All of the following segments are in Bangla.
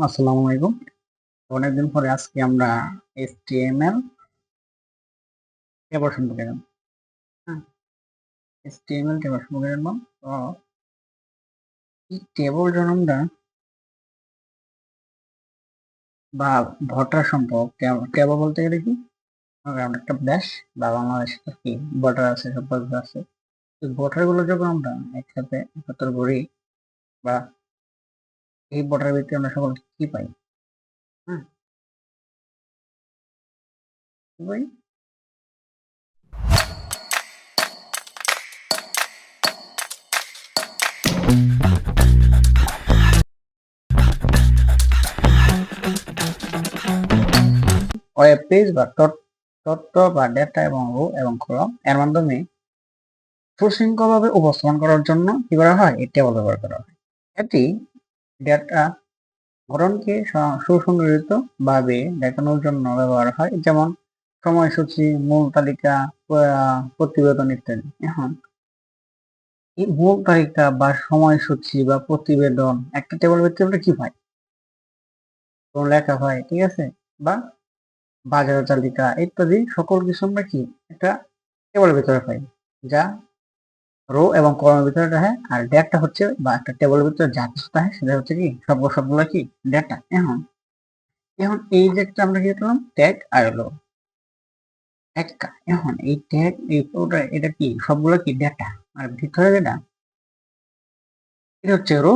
আসসালামু আলাইকুম। অনেকদিন পরে আজকে আমরা HTML টেবল সম্পর্কে জানব। হ্যাঁ HTML টেবল সম্পর্কে জানব। তো এই টেবল আমরা বা ভটার সম্পর্ক টেবল বলতে গেলে কি? আমরা একটা দেশ বা বাংলাদেশে কি ভটার আছে সম্পর্ক আছে। এই ভটারগুলো যখন আমরা একসাথে একত্র করি বা এই ভটার ভিত্তিতে আমরা সকল কি পাই? হ্যাঁ পাই? বা তথ্য বা ডেটা এবং রো এবং কলম এর মাধ্যমে সুশৃঙ্খলভাবে উপস্থাপন করার জন্য কি করা হয়? এই টেবল ব্যবহার করা হয়। এটি ডেটা গঠনকে স- সুসংগঠিত ভাবে দেখানোর জন্য ব্যবহার হয়, যেমন সময়সূচি, মূল তালিকা প্রতিবেদন ইত্যাদি। এখন মূল তালিকা বা সময়সূচি বা প্রতিবেদন একটা টেবল ভিত্তিতে আমরা কি পাই? লেখা হয়, ঠিক আছে? বা বাজার তালিকা ইত্যাদি, সকল কিছু আমরা কি একটা টেবলের ভিতরে পাই, যা রো এবং কলমের ভিতরে থাকে আর ডেটা হচ্ছে বা একটা টেবিলের ভিতরে যা কিছু থাকে সেটা হচ্ছে কি সব সবগুলো কি ডেটা এখন এখন এই যে একটা আমরা কি করলাম ট্যাগ আইলো একটা, এখন এই ট্যাগ এই পুরোটা এটা কি, সবগুলো কি ডেটা আর ভিতরে যেটা এটা হচ্ছে রো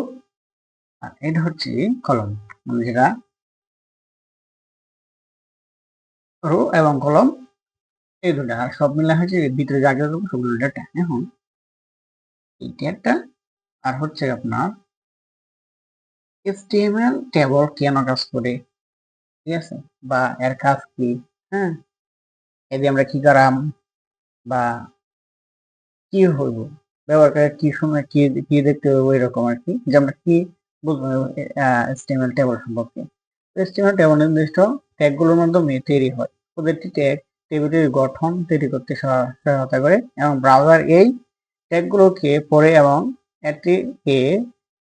আর এটা হচ্ছে কলম মানে যেটা রো এবং কলম এই দুটা আর সব মিলে হচ্ছে ভিতরে যা যা সবগুলো ডেটা এখন এই ডেটা আর হচ্ছে আপনার HTML টেবল কেন কাজ করে? ঠিক আছে? বা এর কাজ কি? হ্যাঁ? এই আমরা কি করাম? বা কি হইব? ব্যবহার করে কি সময় কি কি দেখতে হবে এরকম আর কি? যে আমরা কি বুঝব HTML টেবল সম্পর্কে? HTML টেবল নির্দিষ্ট ট্যাগগুলোর মাধ্যমে তৈরি হয়। প্রতিটি ট্যাগ টেবিলের গঠন তৈরি করতে সহ- সহায়তা করে এবং ব্রাউজার এই ট্যাগগুলোকে পড়ে এবং এটিকে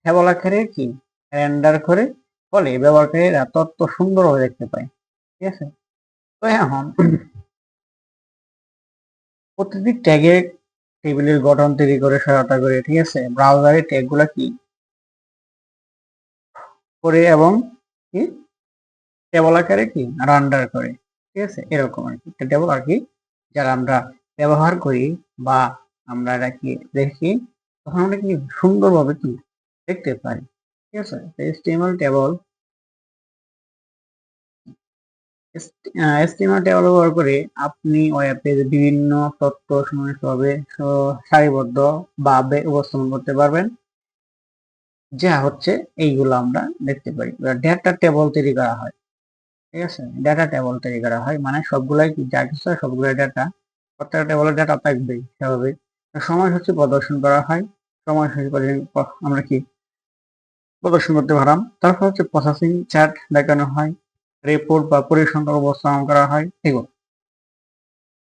টেবল আকারে কি? রেন্ডার করে ফলে ব্যবহারকারীরা তথ্য সুন্দরভাবে দেখতে পায়। ঠিক আছে? তো এখন প্রতিটি ট্যাগে টেবিলের গঠন তৈরি করে, সহায়তা করে, ঠিক আছে? ব্রাউজারে ট্যাগগুলো কি? করে এবং কি? টেবল আকারে কি? রান্ডার করে। ঠিক আছে? এরকম আর কি। টেবল আর কি, যারা আমরা ব্যবহার করি বা আমরা কি দেখি, তখন আমরা কি সুন্দরভাবে কি দেখতে পারি? ঠিক আছে HTML টেবল HTML টেবল ব্যবহার করে আপনি ওয়েব পেজে বিভিন্ন তথ্য সুনির্দিষ্টভাবে স- সারিবদ্ধ ভাবে উপস্থাপন করতে পারবেন। যা হচ্ছে এইগুলো আমরা দেখতে পারি। ডেটা টেবল তৈরি করা হয়। ঠিক আছে ডেটা টেবল তৈরি করা হয় মানে সবগুলাই যা কিছু সবগুলাই ডেটা প্রত্যেকটা টেবলের ডেটা থাকবেই, স্বাভাবিক। সময়সূচি প্রদর্শন করা হয়। সময়সূচি আমরা কি প্রদর্শন করতে পারলাম। তারপর হচ্ছে প্রসেসিং চার্ট দেখানো হয়। রিপোর্ট বা পরিসংখ্যান উপস্থাপন করা হয়। এগুলো।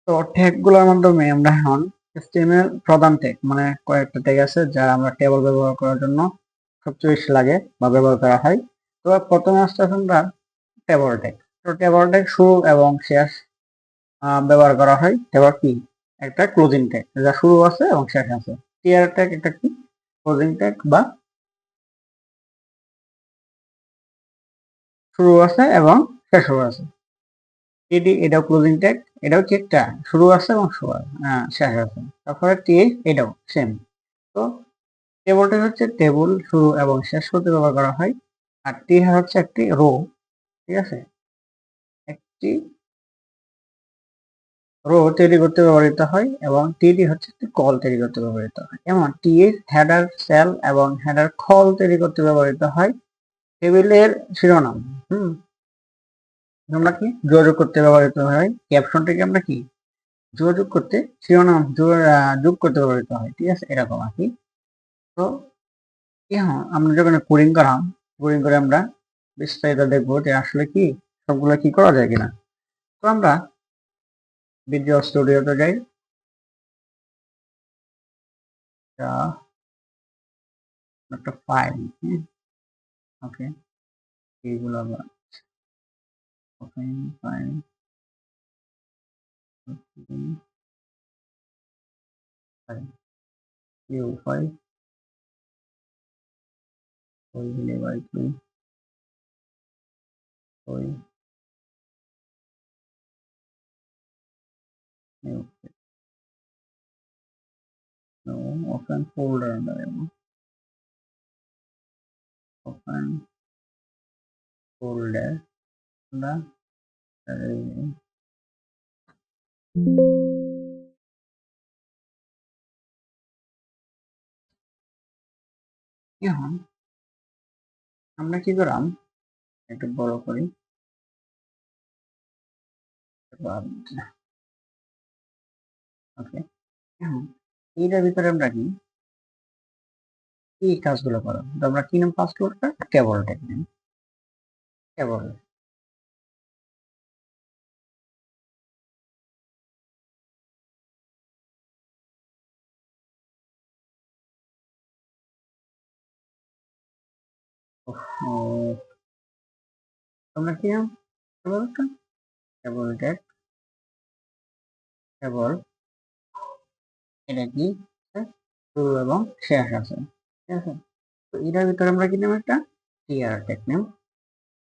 তো ট্যাগগুলোর মাধ্যমে আমরা এখন HTML প্রধান ট্যাগ মানে কয়েকটা ট্যাগ আছে যা আমরা টেবল ব্যবহার করার জন্য সবচেয়ে বেশি লাগে বা ব্যবহার করা হয়। তো প্রথমে আসতে আমরা টেবল ট্যাগ তো টেবল ট্যাগ শুরু এবং শেষ ব্যবহার করা হয়। টেবল কি? একটা ক্লোজিং ট্যাগ যা শুরু আছে এবং শেষ আছে। টিয়ার ট্যাগ একটা কি? ক্লোজিং ট্যাগ বা শুরু আছে এবং শেষও আছে। টিডি এটাও ক্লোজিং ট্যাগ এটাও কি একটা শুরু আছে এবং আছে, শেষ আছে। তারপরে টি এটাও সেম তো টেবলটা হচ্ছে টেবিল শুরু এবং শেষ করতে ব্যবহার করা হয়। আর টি হচ্ছে একটি রো ঠিক আছে? একটি রো তৈরি করতে ব্যবহৃত হয় এবং টিডি হচ্ছে একটি কল তৈরি করতে ব্যবহৃত হয়। যেমন টি এর হেডার সেল এবং হেডার কল তৈরি করতে ব্যবহৃত হয়। টেবিলের শিরোনাম, হুম, আমরা কি? যোগাযোগ করতে ব্যবহৃত হয়। ক্যাপশনটাকে আমরা কি? যোগাযোগ করতে, শিরোনাম যোগ- করতে ব্যবহৃত হয়। ঠিক আছে, এরকম আর কি। তো এখন আমরা যখন কোডিং করাম কোডিং করে আমরা বিস্তারিত দেখব যে আসলে কি, সবগুলো কি করা যায় কিনা। তো আমরা Visual Studio today. Yeah. Not a file. Okay. Okay. of words. Okay, Fine. Okay. File. View file. File level 2. Open folder under open folder under এখন আমরা কি করলাম একটু বড় করি ওকে এখন এইটার ভিতরে আমরা কি? এই কাজগুলো করো। তো আমরা কি নাম পাসওয়ার্ডটা কেবল টেক নাম কেবল তোমরা কি নাম? কেবলটা কেবল টেক কেবল এটা কি? শুরু এবং শেষ আছে। ঠিক আছে? তো এটার ভিতরে আমরা কি নাম একটা? টিআর টেক নেম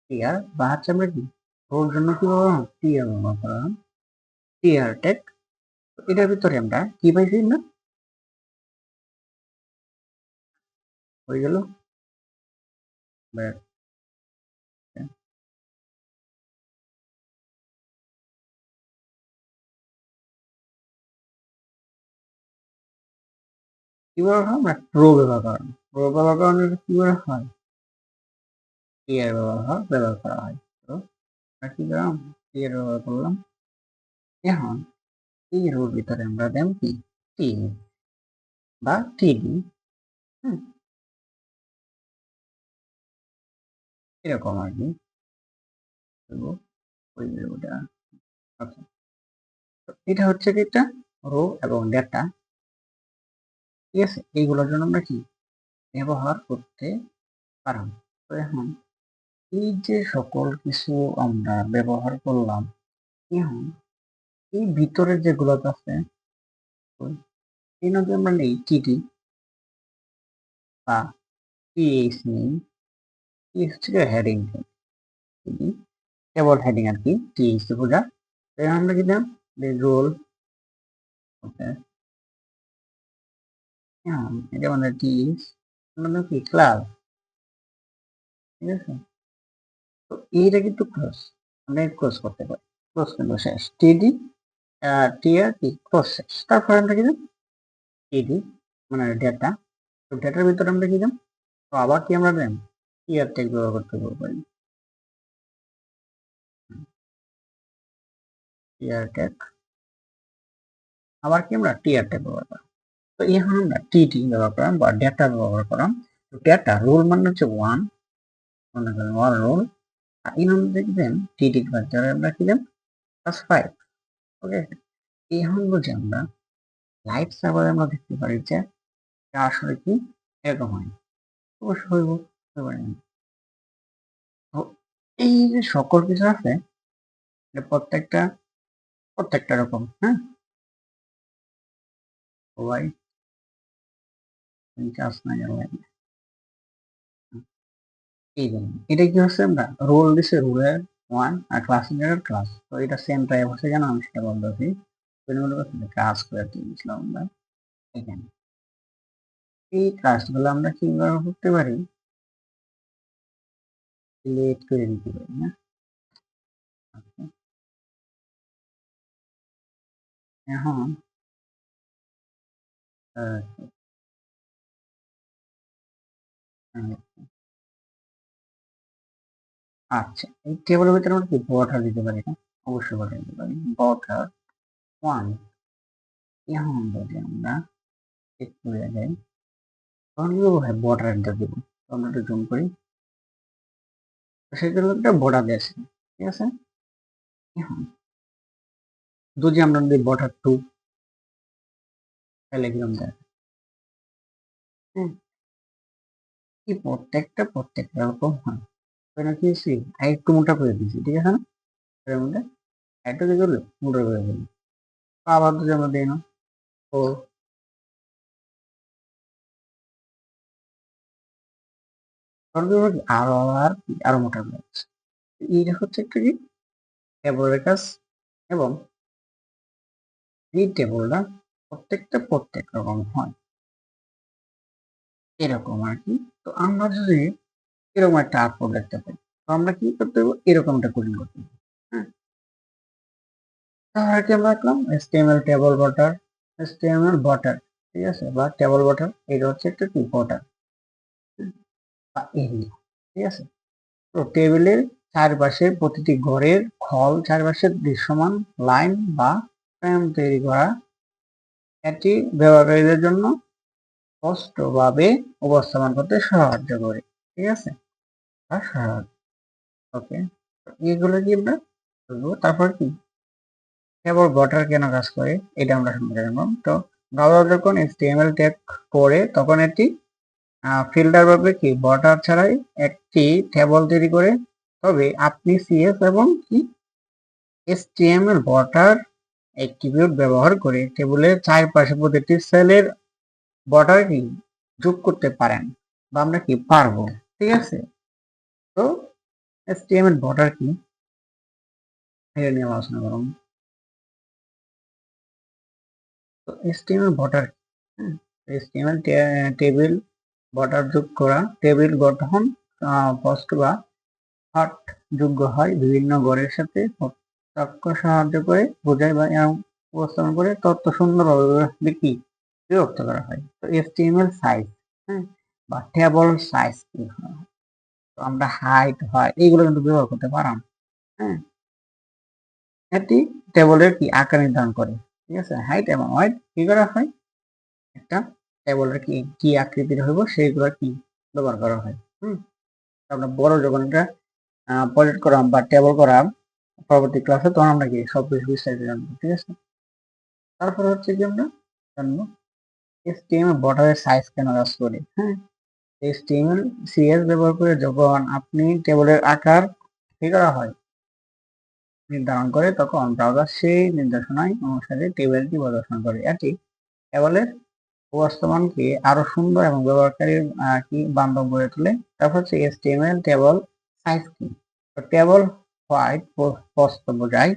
টিআর বা হচ্ছে আমরা কি? ওর জন্য কি ব্যবহার টিআর ব্যবহার করা টিআর টেক এটার ভিতরে আমরা কি পাইছি? না? হয়ে গেল? ব্যাস কি ব্যবহার হয় না রো ব্যবহার করা। রো ব্যবহার করানোর কি ব্যবহার হয়? টিআর ব্যবহার হয়, ব্যবহার করা হয়। তো কি করলাম? টিআর ব্যবহার করলাম। এখন এই রোর ভিতরে আমরা দেন কি? টি বা টিডি এরকম আর কি। ওটা। আচ্ছা। এটা হচ্ছে কি একটা রো এবং ডেটা। ঠিক আছে এইগুলোর জন্য আমরা কি ব্যবহার করতে পারব? তো এখন এই যে সকল কিছু আমরা ব্যবহার করলাম, এখন এই ভিতরে যেগুলো আছে এই আমরা নেই টিটি বা পিএইচ নেই? কি হচ্ছে হেডিং কেবল হেডিং আর কি টিএইচ বোঝা। তো এখন আমরা কি দিলাম রোল ওকে হ্যাঁ এটা আমাদের টিএইচ আমাদের কি? ক্লাস ঠিক আছে? তো এইটা কিন্তু ক্লোজ আমরা ক্লোজ করতে পারি। ক্লোজ কিন্তু শেষ। টিডি টিআর কি ক্লোজ শেষ। তারপর আমরা কি টিডি মানে ডেটা তো ডেটার ভিতরে আমরা কি দিলাম তো আবার কি আমরা দেন টিআর টেক ব্যবহার করতে পারি টিআর টেক আবার কি আমরা টিআর টেক ব্যবহার করি? তো এখন আমরা টিটি ব্যবহার করলাম বা ডেটা ব্যবহার করলাম তো ডেটা রোল মানে হচ্ছে ওয়ান মনে করেন ওয়ান রোল আর এই নাম দেখবেন টিটি ভেক্টরে আমরা কি দেন প্লাস ফাইভ ওকে এখন বলছি আমরা লাইট সার্ভারে আমরা দেখতে পারি যে আসলে কি? এরকম হয় অবশ্যই হতে পারে। তো এই যে সকল কিছু আছে প্রত্যেকটা প্রত্যেকটা রকম হ্যাঁ? সবাই চাষ না। গেল এই জন্য এটা কি হচ্ছে আমরা? রোল দিছে ওয়ান আর ক্লাস ক্লাস এটা সেম টাইপ হচ্ছে কেন? আমি সেটা বলতেছি কাজ করে আমরা। কীভাবে করতে পারি? লেট করে দিতে পারি, না? আচ্ছা। এখন আচ্ছা। এই টেবিলের ভিতরে আমরা কি বর্ডার দিতে পারি না অবশ্যই বর্ডার দিতে পারি। বর্ডার ওয়ান এখন যদি আমরা? চেক করে যাই তখন কি করব বর্ডার এন্টার দেবো। আমরা একটু জুম করি। তো সেগুলো একটা বর্ডার দিয়েছে ঠিক আছে? এখন যদি আমরা দিই বর্ডার টু কীরকম দেয় হ্যাঁ। কি প্রত্যেকটা প্রত্যেকটা রকম হয়। তো ওখানে কি দিয়েছি একটু মোটা করে দিয়েছি ঠিক আছে না? এর মধ্যে একটু কি করল মোটা করে দিলাম। আবার যদি আমরা দিই না ও? আরও আর কি? আরও মোটা করে। এইটা হচ্ছে একটা কি? টেবলের এবং এই টেবলটা প্রত্যেকটা প্রত্যেক রকম হয়। এরকম আর কি তো আমরা যদি এরকম একটা আউটপুট দেখতে পাই, তো আমরা কি করতে হবে এরকমটা কোডিং করতে হবে হ্যাঁ। তাহলে কি আমরা দেখলাম? HTML table border HTML border ঠিক আছে? বা টেবল বটার এটা হচ্ছে একটা কি? বটার বা এরিয়া ঠিক আছে? তো টেবিলের চারপাশে প্রতিটি ঘরের খল চারপাশে দৃশ্যমান লাইন বা ফ্রেম তৈরি করা এটি ব্যবহারকারীদের জন্য স্পষ্টভাবে উপস্থাপন করতে সাহায্য করে, ঠিক আছে? আর সাহায্য, ওকে? এগুলো কি আমরা করব? তারপর কি? কেবল বটার কেন কাজ করে? এটা আমরা শুনতে জানব। তো ব্রাউজার যখন HTML ট্যাগ করে, তখন এটি ফিল্টার ভাবে কি? বটার ছাড়াই একটি টেবল তৈরি করে। তবে আপনি সিএস এবং কি? HTML বটার অ্যাট্রিবিউট ব্যবহার করে টেবিলের চারপাশে প্রতিটি সেলের বর্ডার কি যোগ করতে পারেন বা আমরা কি পারব, ঠিক আছে? তো HTML বর্ডার কি এটা নিয়ে আলোচনা করুন। তো HTML border HTML table border যোগ করা টেবিল গঠন পোস্ট বা হট যোগ্য হয়, বিভিন্ন গড়ের সাথে সাহায্য করে, বোঝায় বা উপস্থাপন করে তথ্য সুন্দরভাবে কি বিভক্ত করা হয়। তো HTML সাইজ হ্যাঁ? বা টেবল সাইজ কি তো আমরা হাইট হয় এইগুলো কিন্তু ব্যবহার করতে পারাম হ্যাঁ? এটি টেবলের কি আকার নির্ধারণ করে, ঠিক আছে? হাইট এবং ওয়াইট কি করা হয়? একটা টেবলের কি কি আকৃতির হইব সেইগুলো কি ব্যবহার করা হয়, হুম? আমরা বড় যখন একটা প্রজেক্ট করাম বা টেবল করাম পরবর্তী ক্লাসে তখন আমরা কি সব কিছু বিস্তারিত জানব, ঠিক আছে? তারপর হচ্ছে কি আমরা জানব HTML বর্ডারের সাইজ কাজ করে? হ্যাঁ? HTML সিএস ব্যবহার করে যখন আপনি টেবিলের আকার করা হয়, নির্ধারণ করে তখন ব্রাউজার সেই নির্দেশনায় অনুসারে টেবিলটি প্রদর্শন করে। এটি টেবিলের উপস্থাপনকে আরও সুন্দর এবং ব্যবহারকারীর কি বান্ধব গড়ে তোলে। তারপর হচ্ছে HTML টেবল সাইজ কি টেবল হোয়াইট পোস্ট বোঝায়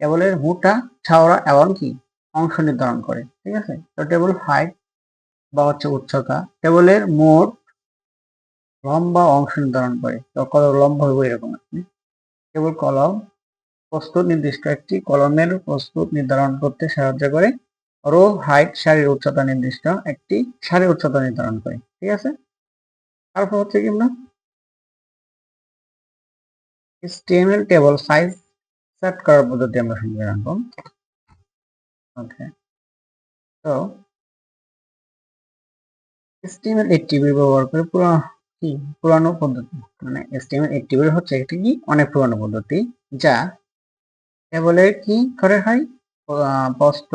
টেবলের মোটা, ছাওড়া এবং কি, অংশ নির্ধারণ করে। ঠিক আছে? তো টেবল হাইট বা হচ্ছে উচ্চতা টেবলের মোট লম্বা অংশ নির্ধারণ করে। কত লম্বা হবে এরকম আর কি। কলম প্রস্তুত নির্দিষ্ট একটি কলমের প্রস্তুত নির্ধারণ করতে সাহায্য করে। রো হাইট সারির উচ্চতা নির্দিষ্ট একটি সারির উচ্চতা নির্ধারণ করে। ঠিক আছে? তারপর হচ্ছে কি আমরা টেবল সাইজ সেট করার পদ্ধতি আমরা শুনতে ওকে তো HTML অ্যাক্টিভিটি ব্যবহার করে পুরো কি? পুরানো পদ্ধতি। মানে HTML অ্যাক্টিভিটি হচ্ছে একটি কি? অনেক পুরানো পদ্ধতি, যা টেবলের কি করে হয়? প্রস্থ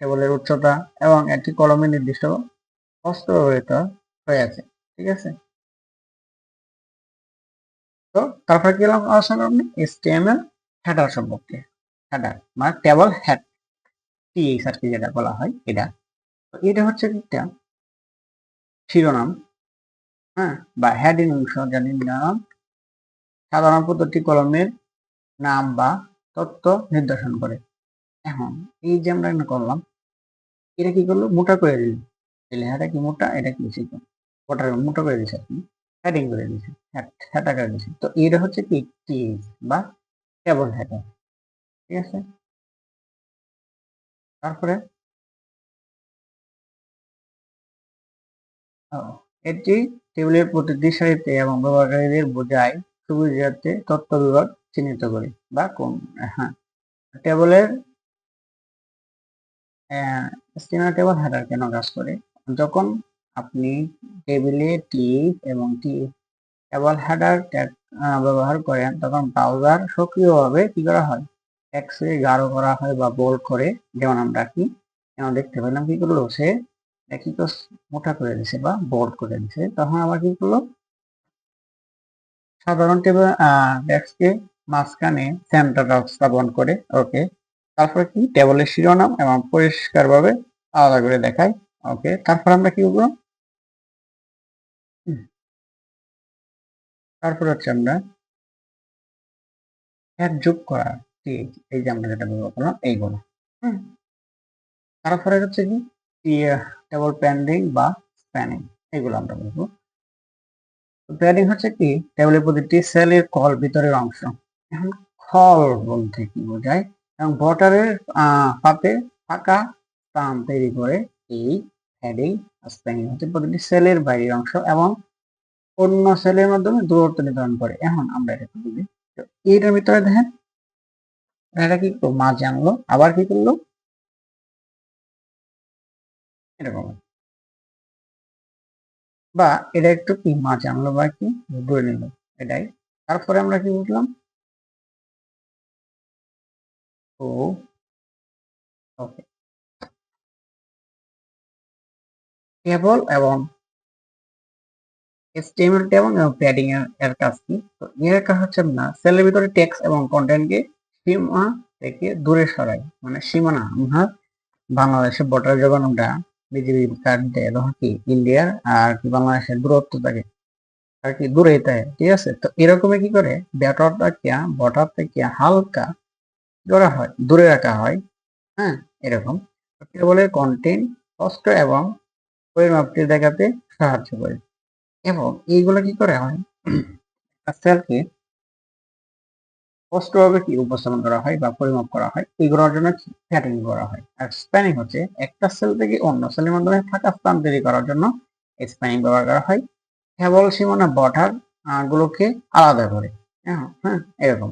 টেবলের উচ্চতা এবং একটি কলমে নির্দিষ্ট প্রস্থ ব্যবহৃত হয়ে আছে। ঠিক আছে? তো তারপর কি হলাম আলোচনা করবেন HTML হেডার সম্পর্কে। হেডার মানে টেবল হেড টিএইচ আর কি যেটা বলা হয়, এটা। এটা হচ্ছে একটা শিরোনাম হ্যাঁ বা হেডিং অংশ জানি নাম সাধারণ পদ্ধতি কলমের নাম বা তথ্য নির্দেশন করে। এখন এই যে আমরা করলাম, এটা কি করল? মোটা করে দিল। লেখাটা কি মোটা? এটা কি বেশি? ওটা মোটা করে দিছে আপনি। হেডিং করে দিছে। হেটা করে দিছে। তো এটা হচ্ছে কি? টিএইচ বা কেবল হেডার ঠিক আছে? তারপরে এটি টেবিলের প্রতিটি সারিতে এবং ব্যবহারকারীদের বোঝায় সুবিধার্থে তথ্য বিভাগ চিহ্নিত করে, বা কোন হ্যাঁ। টেবিলের স্টিমার টেবিল হেডার কেন কাজ করে? যখন আপনি টেবিলে টি এবং টি টেবল হেডার ট্যাগ ব্যবহার করেন, তখন ব্রাউজার সক্রিয়ভাবে কি করা হয়? টেক্সে গাঢ় করা হয় বা বোল্ড করে, যেমন আমরা কি দেখতে পেলাম কি করল? সে একই তো মোটা করে দিছে বা বোল্ড করে দিছে, তখন আবার কি করল? সাধারণ টেবিল ডেস্ককে মাঝখানে সেন্টার স্থাপন করে ওকে তারপর কি? টেবিলের শিরোনাম এবং পরিষ্কারভাবে আলাদা করে দেখায় ওকে তারপর আমরা কি করব। তারপর হচ্ছে আমরা এক যোগ করা এই যে আমরা যেটা ব্যবহার করলাম এইগুলো হুম, তারপরে হচ্ছে কি? টেবল প্যান্ডিং বা স্প্যানিং এগুলো আমরা বলব। প্যাডিং হচ্ছে কি? টেবিলের প্রতিটি সেলের কল ভিতরের অংশ। এখন খল বলতে কি বোঝায়? এবং বটারের পাতে ফাঁকা স্থান তৈরি করে এই হেডিং স্প্যানিং হচ্ছে প্রতিটি সেলের বাইরের অংশ এবং অন্য সেলের মাধ্যমে দূরত্ব নির্ধারণ করে। এখন আমরা এটা তো এইটার ভিতরে দেখেন, এটা কি মাঝে আনলো, আবার কি করল? এরকম। বা এটা একটু কি মাঝে আনলো বা কি? দূরে নিল এটাই। তারপরে আমরা কি বুঝলাম? ও, ওকে। টেবল এবং HTML এবং প্যাডিং এর এর কাজ কি? তো এর কাজ হচ্ছে না, সেলের ভিতরে টেক্সট এবং কন্টেন্টকে সীমা থেকে দূরে সরাই। মানে সীমানা, আমরা বাংলাদেশের বর্ডার যখন বিজিবি কার্ড দেয় তখন কি ইন্ডিয়ার আর কি বাংলাদেশের দূরত্ব থাকে, আর কি দূরে থাকে, ঠিক আছে? তো এরকমই কি করে? ব্যাটারটাকে বর্ডার থেকে হালকা করা হয়, দূরে রাখা হয় হ্যাঁ? এরকম। কেবলের কন্টেন্ট কষ্ট এবং পরিমাপটি দেখাতে সাহায্য করে। এবং এইগুলো কি করে হয়? সেলকে স্পষ্টভাবে কি উপস্থাপন করা হয় বা পরিমাপ করা হয়, এইগুলোর জন্য প্যাটার্ন করা হয়? আর স্প্যানিং হচ্ছে একটা সেল থেকে অন্য সেলের মাধ্যমে ফাঁকা স্থান তৈরি করার জন্য স্প্যানিং ব্যবহার করা হয়। কেবল সীমানা বর্ডার গুলোকে আলাদা করে হ্যাঁ হ্যাঁ এরকম।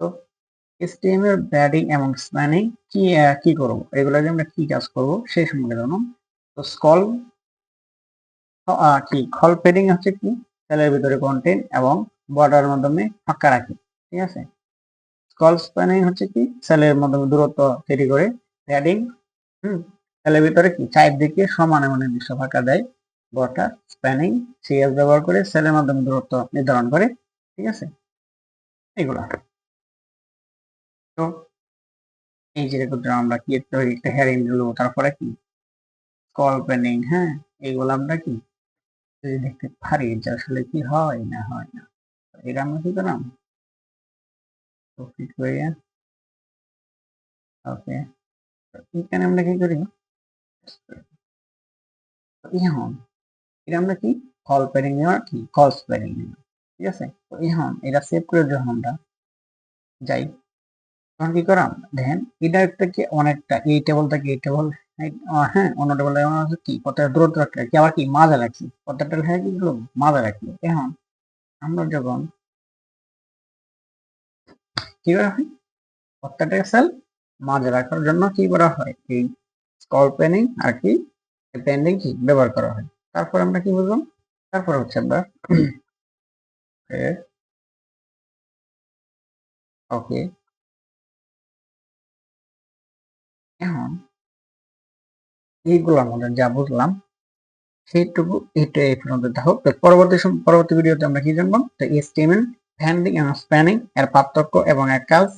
তো এসটিএম এর ব্যাডিং এবং স্প্যানিং কি কি করব? এগুলো যে আমরা কি কাজ করব? সেই সম্পর্কে জানাম তো স্কল কি? খল পেডিং হচ্ছে কি? সেলের ভিতরে কন্টেন্ট এবং বর্ডার মাধ্যমে ফাঁকা রাখি। ঠিক আছে? স্কল স্প্যানিং হচ্ছে কি? সেলের মাধ্যমে দূরত্ব তৈরি করে প্যাডিং হুম? সেলের ভিতরে কি? চারদিকে সমান এমন দৃশ্য ফাঁকা দেয়। বর্ডার স্প্যানিং সিএস ব্যবহার করে সেলের মাধ্যমে দূরত্ব নির্ধারণ করে, ঠিক আছে? এগুলা তো এই যে রেকর্ড আমরা কি তৈরি একটা হেয়ারিং দিল তারপরে কি? স্কল পেনিং হ্যাঁ? এগুলো আমরা কি? যদি দেখতে পারি যে আসলে কি হয় না হয় না। এটা আমরা কি করলাম? ক্লিক করিয়া ওকে এখানে আমরা কি করি? এখন এটা আমরা কি? কল পেরিং নেওয়া কি? কলস পেরিং নেওয়া। ঠিক আছে? এখন এটা সেভ করে যখন আমরা যাই। তখন কি করাম দেখেন, এটা থেকে অনেকটা। এই টেবল থেকে এই টেবল হ্যাঁ অন্য টেবল কি? কত দূরত্ব রাখতে কি? আবার কি? মাঝে রাখছি কতটা কি মাঝে রাখল এখন আমরা যখন কি করা হয়? প্রত্যেকটা সেল মাঝে রাখার জন্য কি করা হয়? এই স্কল পেনিং আর কি পেন্ডিং কি ব্যবহার করা হয়। তারপর আমরা কি বুঝলাম তারপর হচ্ছে আমরা ওকে এখন এইগুলো আমাদের যা বুঝলাম, সেইটুকু এটা এই পর্যন্ত। দেখো পরবর্তী পরবর্তী ভিডিওতে আমরা কি জানব? তো এসটিএমএল হ্যান্ডিং এবং স্প্যানিং এর পার্থক্য এবং এর কাজ